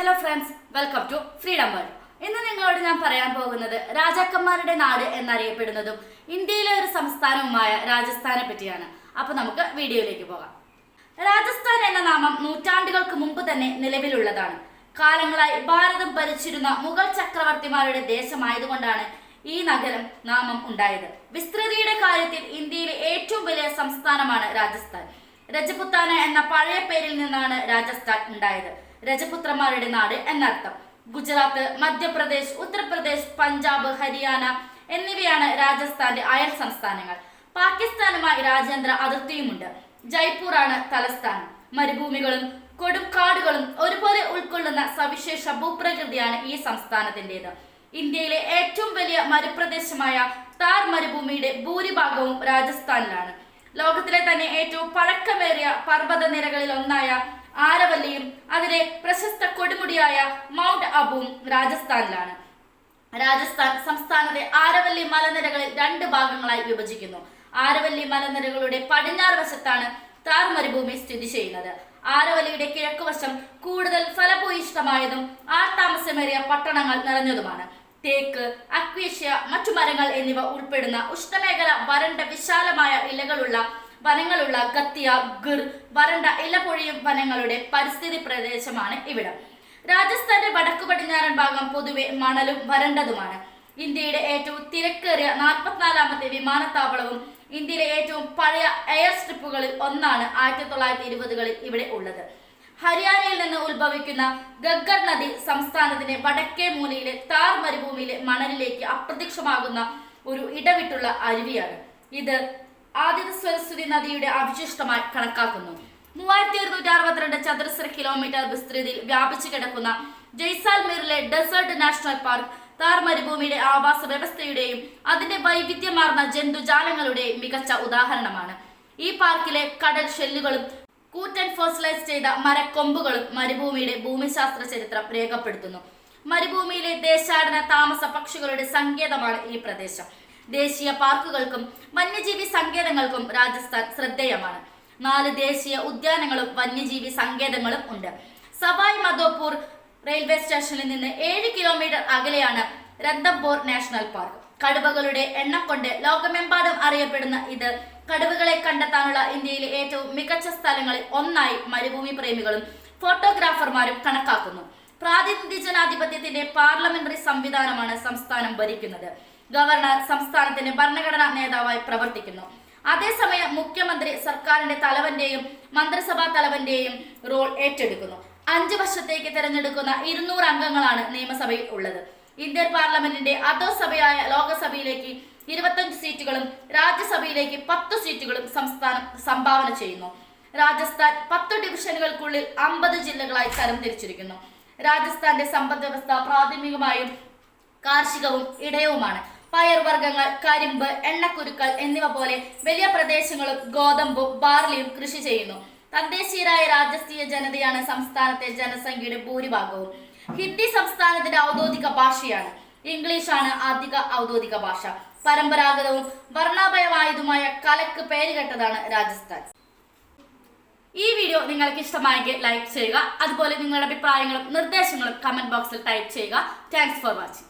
Hello friends welcome to freedom world ഇന്ന് നിങ്ങളോട് ഞാൻ പറയാൻ പോകുന്നത് രാജാക്കന്മാരുടെ നാട് എന്നറിയപ്പെടുന്നതും ഇന്ത്യയിലെ ഒരു സംസ്ഥാനവുമായ രാജസ്ഥാനെ പറ്റിയാണ്. അപ്പൊ നമുക്ക് വീഡിയോയിലേക്ക് പോകാം. രാജസ്ഥാൻ എന്ന നാമം നൂറ്റാണ്ടുകൾക്ക് മുമ്പ് തന്നെ നിലവിലുള്ളതാണ്. കാലങ്ങളായി ഭാരതം ഭരിച്ചിരുന്ന മുഗൾ ചക്രവർത്തിമാരുടെ ദേശമായതുകൊണ്ടാണ് ഈ നഗരം നാമം ഉണ്ടായത്. വിസ്തൃതിയുടെ കാര്യത്തിൽ ഇന്ത്യയിലെ ഏറ്റവും വലിയ സംസ്ഥാനമാണ് രാജസ്ഥാൻ. രജപുത്താന എന്ന പഴയ പേരിൽ നിന്നാണ് രാജസ്ഥാൻ ഉണ്ടായത്. രജപുത്രന്മാരുടെ നാട് എന്നർത്ഥം. ഗുജറാത്ത് മധ്യപ്രദേശ് ഉത്തർപ്രദേശ് പഞ്ചാബ് ഹരിയാന എന്നിവയാണ് രാജസ്ഥാന്റെ അയൽ സംസ്ഥാനങ്ങൾ. പാകിസ്ഥാനുമായി രാജ്യാന്തര അതിർത്തിയുമുണ്ട്. ജയ്പൂർ ആണ് തലസ്ഥാനം. മരുഭൂമികളും കൊടും കാടുകളും ഒരുപോലെ ഉൾക്കൊള്ളുന്ന സവിശേഷ ഭൂപ്രകൃതിയാണ് ഈ സംസ്ഥാനത്തിന്റേത് ഇന്ത്യയിലെ ഏറ്റവും വലിയ മരുപ്രദേശമായ താർ മരുഭൂമിയുടെ ഭൂരിഭാഗവും രാജസ്ഥാനിലാണ്. ലോകത്തിലെ തന്നെ ഏറ്റവും പഴക്കമേറിയ പർവത നിരകളിൽ ഒന്നായ ആരവല്ലിയും അതിലെ പ്രശസ്ത കൊടുമുടിയായ മൗണ്ട് അബുവും രാജസ്ഥാനിലാണ്. രാജസ്ഥാൻ സംസ്ഥാനത്തെ ആരവല്ലി മലനിരകളിൽ രണ്ട് ഭാഗങ്ങളായി വിഭജിക്കുന്നു. ആരവല്ലി മലനിരകളുടെ പടിഞ്ഞാറ് വശത്താണ് താർ മരുഭൂമി സ്ഥിതി ചെയ്യുന്നത്. ആരവല്ലിയുടെ കിഴക്കുവശം കൂടുതൽ ഫലഭൂയിഷ്ടമായതും ആൾതാമസമേറിയ പട്ടണങ്ങൾ നിറഞ്ഞതുമാണ്. തേക്ക് അക്വേഷ്യ മറ്റു മരങ്ങൾ എന്നിവ ഉൾപ്പെടുന്ന ഉഷ്ണമേഖല വരണ്ട വിശാലമായ ഇലകളുള്ള വനങ്ങളുള്ള ഗത്തിയ ഗിർ വരണ്ട ഇലപൊഴിയും വനങ്ങളുടെ പരിസ്ഥിതി പ്രദേശമാണ് ഇവിടം. രാജസ്ഥാന്റെ വടക്കു പടിഞ്ഞാറൻ ഭാഗം പൊതുവെ മണലും വരണ്ടതുമാണ്. ഇന്ത്യയുടെ ഏറ്റവും തിരക്കേറിയ നാൽപ്പത്തിനാലാമത്തെ വിമാനത്താവളവും ഇന്ത്യയിലെ ഏറ്റവും പഴയ എയർ സ്ട്രിപ്പുകളിൽ ഒന്നാണ് ആയിരത്തി തൊള്ളായിരത്തി ഇരുപതുകളിൽ ഇവിടെ ഉള്ളത്. ഹരിയാനയിൽ നിന്ന് ഉത്ഭവിക്കുന്ന ഗഗ്ഗർ നദി സംസ്ഥാനത്തിന്റെ വടക്കേ മൂലയിലെ താർ മരുഭൂമിയിലെ മണലിലേക്ക് അപ്രത്യക്ഷമാകുന്ന ഒരു ഇടവിട്ടുള്ള അരുവിയാണ്. ഇത് ആദിത്യ സരസ്വതി നദിയുടെ അവശിഷ്ടമായി കണക്കാക്കുന്നു. മൂവായിരത്തി ഇരുന്നൂറ്റി അറുപത്തിരണ്ട് ചതുരശ്ര കിലോമീറ്റർ വിസ്തൃതിയിൽ വ്യാപിച്ചു കിടക്കുന്ന ജയ്സാൽമീറിലെ ഡെസേർട്ട് നാഷണൽ പാർക്ക് താർ മരുഭൂമിയുടെ ആവാസ വ്യവസ്ഥയുടെയും അതിന്റെ വൈവിധ്യമാർന്ന ജന്തുജാലങ്ങളുടെയും മികച്ച ഉദാഹരണമാണ്. ഈ പാർക്കിലെ കടൽ ഷെല്ലുകളും കൂറ്റൻ ഫോസിലൈസ് ചെയ്ത മരക്കൊമ്പുകളും മരുഭൂമിയുടെ ഭൂമിശാസ്ത്ര ചരിത്രം രേഖപ്പെടുത്തുന്നു. മരുഭൂമിയിലെ ദേശാടന താമസ പക്ഷികളുടെ സങ്കേതമാണ് ഈ പ്രദേശം. ദേശീയ പാർക്കുകൾക്കും വന്യജീവി സങ്കേതങ്ങൾക്കും രാജസ്ഥാൻ ശ്രദ്ധേയമാണ്. നാല് ദേശീയ ഉദ്യാനങ്ങളും വന്യജീവി സങ്കേതങ്ങളും ഉണ്ട്. സവായ് മധോപൂർ റെയിൽവേ സ്റ്റേഷനിൽ നിന്ന് ഏഴ് കിലോമീറ്റർ അകലെയാണ് രന്തംബോർ നാഷണൽ പാർക്ക്. കടുവകളുടെ എണ്ണം കൊണ്ട് ലോകമെമ്പാടും അറിയപ്പെടുന്ന ഇത് കടുവകളെ കണ്ടെത്താനുള്ള ഇന്ത്യയിലെ ഏറ്റവും മികച്ച സ്ഥലങ്ങളിൽ ഒന്നായി മരുഭൂമി പ്രേമികളും ഫോട്ടോഗ്രാഫർമാരും കണക്കാക്കുന്നു. പ്രാതിനിധ്യ ജനാധിപത്യത്തിന്റെ പാർലമെന്ററി സംവിധാനമാണ് സംസ്ഥാനം ഭരിക്കുന്നത്. ഗവർണർ സംസ്ഥാനത്തിന്റെ ഭരണഘടനാ നേതാവായി പ്രവർത്തിക്കുന്നു. അതേസമയം മുഖ്യമന്ത്രി സർക്കാരിന്റെ തലവന്റെയും മന്ത്രിസഭാ തലവന്റെയും റോൾ ഏറ്റെടുക്കുന്നു. അഞ്ചു വർഷത്തേക്ക് തിരഞ്ഞെടുക്കുന്ന ഇരുന്നൂറ് അംഗങ്ങളാണ് നിയമസഭയിൽ ഉള്ളത്. ഇന്ത്യൻ പാർലമെന്റിന്റെ അധോസഭയായ ലോകസഭയിലേക്ക് ഇരുപത്തഞ്ച് സീറ്റുകളും രാജ്യസഭയിലേക്ക് പത്ത് സീറ്റുകളും സംസ്ഥാനം സംഭാവന ചെയ്യുന്നു. രാജസ്ഥാൻ പത്ത് ഡിവിഷനുകൾക്കുള്ളിൽ അമ്പത് ജില്ലകളായി തരംതിരിച്ചിരിക്കുന്നു. രാജസ്ഥാന്റെ സമ്പദ് വ്യവസ്ഥ പ്രാഥമികമായും കാർഷികവും ഇടയവുമാണ്. പയർ പയർവർഗങ്ങൾ കരിമ്പ് എണ്ണക്കുരുക്കൾ എന്നിവ പോലെ വലിയ പ്രദേശങ്ങളും ഗോതമ്പും ബാർലിയും കൃഷി ചെയ്യുന്നു. തദ്ദേശീയരായ രാജസ്ഥീയ ജനതയാണ് സംസ്ഥാനത്തെ ജനസംഖ്യയുടെ ഭൂരിഭാഗവും. ഹിന്ദി സംസ്ഥാനത്തിന്റെ ഔദ്യോഗിക ഭാഷയാണ്. ഇംഗ്ലീഷാണ് അധിക ഔദ്യോഗിക ഭാഷ. പരമ്പരാഗതവും വർണാഭയമായതുമായ കലക്ക് പേരുകെട്ടതാണ് രാജസ്ഥാൻ. ഈ വീഡിയോ നിങ്ങൾക്ക് ഇഷ്ടമായെങ്കിൽ ലൈക്ക് ചെയ്യുക. അതുപോലെ നിങ്ങളുടെ അഭിപ്രായങ്ങളും നിർദ്ദേശങ്ങളും കമന്റ് ബോക്സിൽ ടൈപ്പ് ചെയ്യുക. Thanks for watching